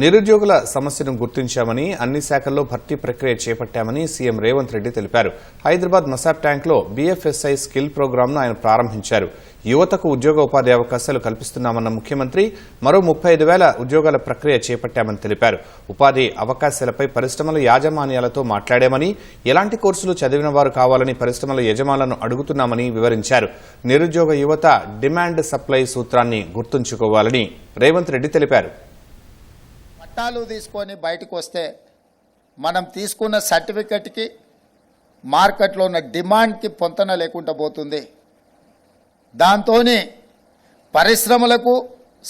నిరుద్యోగుల సమస్యను గుర్తించామని అన్ని శాఖల్లో భర్తీ ప్రక్రియ చేపట్టామని సీఎం రేవంత్ రెడ్డి తెలిపారు. హైదరాబాద్ మసాబ్ ట్యాంక్లో బీఎఫ్ఎస్ఐ స్కిల్ ప్రోగ్రాంను ఆయన ప్రారంభించారు. యువతకు ఉద్యోగ ఉపాధి అవకాశాలు కల్పిస్తున్నామన్న ముఖ్యమంత్రి మరో ముప్పై ఐదు వేల ఉద్యోగాల ప్రక్రియ చేపట్టామని తెలిపారు. ఉపాధి అవకాశాలపై పరిశ్రమల యాజమాన్యాలతో మాట్లాడామని ఎలాంటి కోర్సులు చదివిన వారు కావాలని పరిశ్రమల యజమానులను అడుగుతున్నామని వివరించారు. నిరుద్యోగ యువత డిమాండ్ సప్లై సూత్రాన్ని గుర్తుంచుకోవాలని రేవంత్ రెడ్డి తెలిపారు. పట్టాలు తీసుకొని బయటకు వస్తే మనం తీసుకున్న సర్టిఫికెట్కి మార్కెట్లో ఉన్న డిమాండ్కి పొంతన లేకుండా పోతుంది. దాంతో పరిశ్రమలకు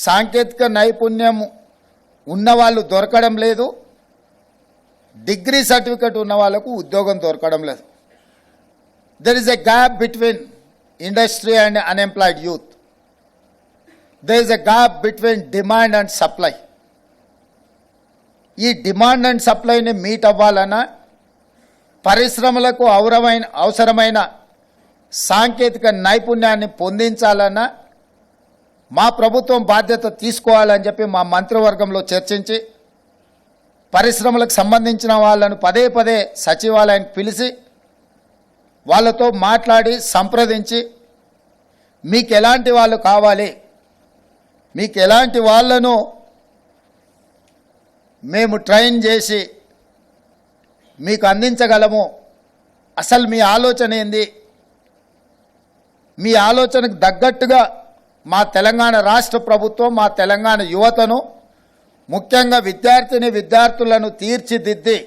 సాంకేతిక నైపుణ్యం ఉన్నవాళ్ళు దొరకడం లేదు. డిగ్రీ సర్టిఫికెట్ ఉన్న వాళ్ళకు ఉద్యోగం దొరకడం లేదు. There is a gap between industry and unemployed youth there is a gap between demand and supply ఈ డిమాండ్ అండ్ సప్లైని మీట్ అవ్వాలన్నా పరిశ్రమలకు అవరమైన అవసరమైన సాంకేతిక నైపుణ్యాన్ని పొందించాలన్నా మా ప్రభుత్వం బాధ్యత తీసుకోవాలని చెప్పి మా మంత్రివర్గంలో చర్చించి పరిశ్రమలకు సంబంధించిన వాళ్ళను పదే పదే సచివాలయానికి పిలిచి వాళ్ళతో మాట్లాడి సంప్రదించి మీకు ఎలాంటి వాళ్ళు కావాలి మీకు ఎలాంటి వాళ్ళను మేము ట్రైన్ చేసి మీకు అందించగలము. అసలు మీ ఆలోచన ఏంది? మీ ఆలోచనకు తగ్గట్టుగా మా తెలంగాణ రాష్ట్ర ప్రభుత్వం మా తెలంగాణ యువతను ముఖ్యంగా విద్యార్థిని విద్యార్థులను తీర్చిదిద్ది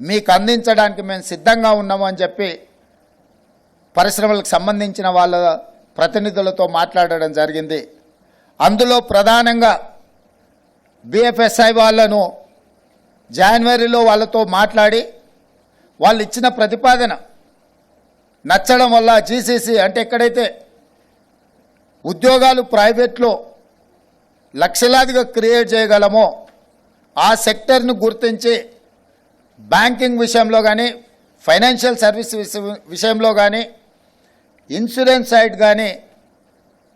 మీకు అందించడానికి మేము సిద్ధంగా ఉన్నామని చెప్పి పరిశ్రమలకు సంబంధించిన వాళ్ళ ప్రతినిధులతో మాట్లాడడం జరిగింది. అందులో ప్రధానంగా బిఎఫ్ఎస్ఐ వాళ్ళను జనవరిలో వాళ్ళతో మాట్లాడి వాళ్ళు ఇచ్చిన ప్రతిపాదన నచ్చడం వల్ల జీసీసీ అంటే ఎక్కడైతే ఉద్యోగాలు ప్రైవేట్లో లక్షలాదిగా క్రియేట్ చేయగలమో ఆ సెక్టర్ను గుర్తించి బ్యాంకింగ్ విషయంలో కానీ ఫైనాన్షియల్ సర్వీస్ విషయంలో కానీ ఇన్సూరెన్స్ సైడ్ కానీ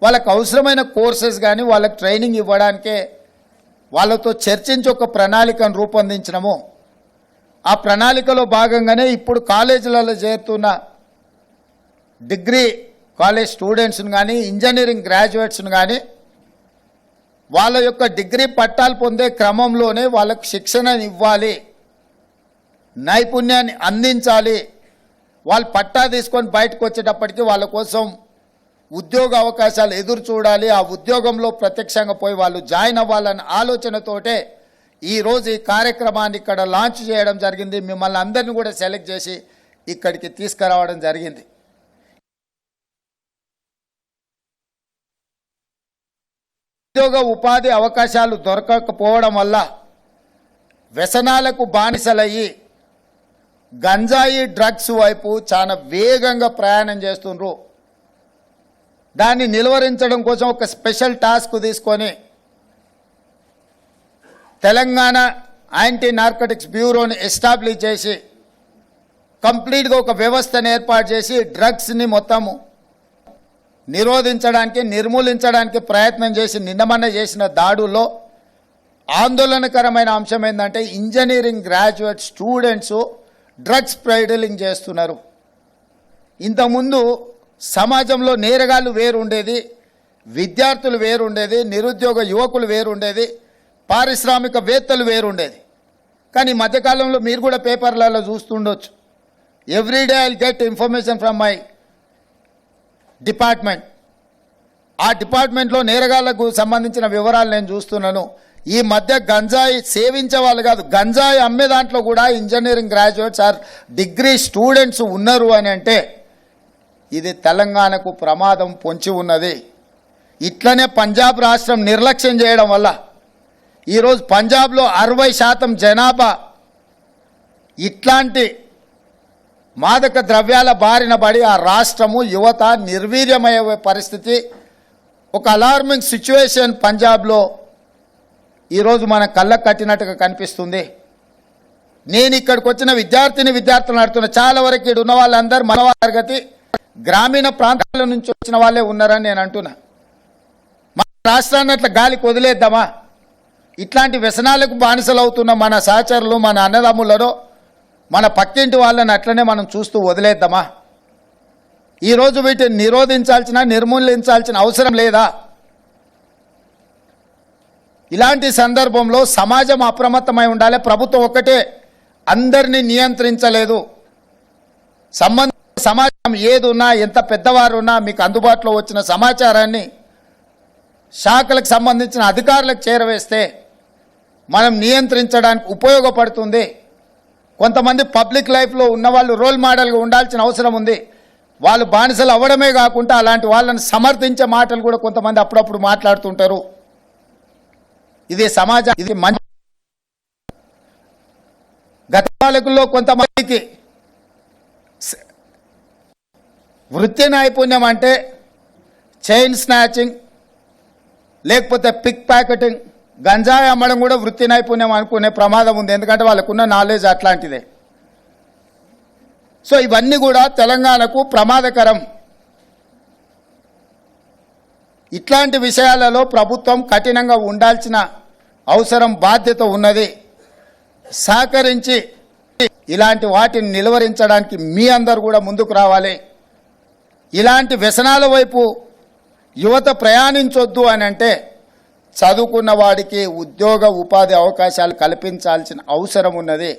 వాళ్ళకు అవసరమైన కోర్సెస్ కానీ వాళ్ళకి ట్రైనింగ్ ఇవ్వడానికే వాళ్ళతో చర్చించి ఒక ప్రణాళికను రూపొందించినము. ఆ ప్రణాళికలో భాగంగానే ఇప్పుడు కాలేజీలలో చేరుతున్న డిగ్రీ కాలేజ్ స్టూడెంట్స్ను కానీ ఇంజనీరింగ్ గ్రాడ్యుయేట్స్ను కానీ వాళ్ళ యొక్క డిగ్రీ పట్టాలు పొందే క్రమంలోనే వాళ్ళకు శిక్షణను ఇవ్వాలి నైపుణ్యాన్ని అందించాలి వాళ్ళు పట్టా తీసుకొని బయటకు వచ్చేటప్పటికి వాళ్ళ కోసం ఉద్యోగ అవకాశాలు ఎదురు చూడాలి. ఆ ఉద్యోగంలో ప్రత్యక్షంగా పోయి వాళ్ళు జాయిన్ అవ్వాలన్న ఆలోచనతోటే ఈరోజు ఈ కార్యక్రమాన్ని ఇక్కడ లాంచ్ చేయడం జరిగింది. మిమ్మల్ని అందరినీ కూడా సెలెక్ట్ చేసి ఇక్కడికి తీసుకురావడం జరిగింది. ఉద్యోగ ఉపాధి అవకాశాలు దొరకకపోవడం వల్ల వ్యసనాలకు బానిసలయ్యి గంజాయి డ్రగ్స్ వైపు చాలా వేగంగా ప్రయాణం చేస్తుండ్రు. దాన్ని నిలువరించడం కోసం ఒక స్పెషల్ టాస్క్ తీసుకొని తెలంగాణ యాంటీ నార్కటిక్స్ బ్యూరోని ఎస్టాబ్లిష్ చేసి కంప్లీట్గా ఒక వ్యవస్థను ఏర్పాటు చేసి డ్రగ్స్ని మొత్తము నిరోధించడానికి నిర్మూలించడానికి ప్రయత్నం చేసి నిన్నమన్న చేసిన దాడుల్లో ఆందోళనకరమైన అంశం ఏంటంటే engineering graduate students drugs peddling చేస్తున్నారు. ఇంతకుముందు సమాజంలో నేరగాళ్ళు వేరుండేది విద్యార్థులు వేరుండేది నిరుద్యోగ యువకులు వేరుండేది పారిశ్రామికవేత్తలు వేరుండేది. కానీ ఈ మధ్యకాలంలో మీరు కూడా పేపర్లలో చూస్తుండొచ్చు. Everyday I get information from my department ఆ డిపార్ట్మెంట్లో నేరగాళ్ళకు సంబంధించిన వివరాలు నేను చూస్తున్నాను. ఈ మధ్య గంజాయి సేవించే వాళ్ళు కాదు గంజాయి అమ్మే దాంట్లో కూడా engineering graduates or degree students ఉన్నారు అని అంటే ఇది తెలంగాణకు ప్రమాదం పొంచి ఉన్నది. ఇట్లనే పంజాబ్ రాష్ట్రం నిర్లక్ష్యం చేయడం వల్ల ఈరోజు పంజాబ్లో అరవై శాతం జనాభా ఇట్లాంటి మాదక ద్రవ్యాల బారిన పడి ఆ రాష్ట్రము యువత నిర్వీర్యమయ్యే పరిస్థితి. ఒక అలార్మింగ్ సిచ్యువేషన్ పంజాబ్లో ఈరోజు మన కళ్ళకు కట్టినట్టుగా కనిపిస్తుంది. నేను ఇక్కడికి వచ్చిన విద్యార్థిని విద్యార్థులు నడుతున్న చాలా వరకు ఇక్కడ ఉన్న వాళ్ళందరూ మన తరగతి గ్రామీణ ప్రాంతాల నుంచి వచ్చిన వాళ్ళే ఉన్నారని నేను అంటున్నా. మన రాష్ట్రాన్ని అట్లా గాలికి వదిలేద్దామా? ఇట్లాంటి వ్యసనాలకు బానిసలు అవుతున్న మన సహచరులు మన అన్నదమ్ములను మన పక్కింటి వాళ్ళని అట్లనే మనం చూస్తూ వదిలేద్దామా? ఈరోజు వీటిని నిరోధించాల్సిన నిర్మూలించాల్సిన అవసరం లేదా? ఇలాంటి సందర్భంలో సమాజం అప్రమత్తమై ఉండాలి. ప్రభుత్వం ఒక్కటే అందరినీ నియంత్రించలేదు. సంబంధ సమాజం ఏదున్నా ఎంత పెద్దవారున్నా మీకు అందుబాటులో వచ్చిన సమాచారాన్ని శాఖలకు సంబంధించిన అధికారులకు చేరవేస్తే మనం నియంత్రించడానికి ఉపయోగపడుతుంది. కొంతమంది పబ్లిక్ లైఫ్లో ఉన్నవాళ్ళు రోల్ మోడల్గా ఉండాల్సిన అవసరం ఉంది. వాళ్ళు బానిసలు అవ్వడమే కాకుండా అలాంటి వాళ్ళని సమర్థించే మాటలు కూడా కొంతమంది అప్పుడప్పుడు మాట్లాడుతుంటారు. ఇది సమాజం ఇది మంచి. గత పాలకుల్లో కొంతమందికి స- వృత్తి నైపుణ్యం అంటే చైన్ స్నాచింగ్ లేకపోతే పిక్ ప్యాకెటింగ్ గంజాయి అమ్మడం కూడా వృత్తి నైపుణ్యం అనుకునే ప్రమాదం ఉంది. ఎందుకంటే వాళ్ళకున్న నాలెడ్జ్ అట్లాంటిదే. సో ఇవన్నీ కూడా తెలంగాణకు ప్రమాదకరం. ఇట్లాంటి విషయాలలో ప్రభుత్వం కఠినంగా ఉండాల్సిన అవసరం బాధ్యత ఉన్నది. సహకరించి ఇలాంటి వాటిని నిలువరించడానికి మీ అందరు కూడా ముందుకు రావాలి. ఇలాంటి వ్యసనాల వైపు యువత ప్రయాణించొద్దు అని అంటే చదువుకున్న వాడికి ఉద్యోగ ఉపాధి అవకాశాలు కల్పించాల్సిన అవసరం ఉన్నది.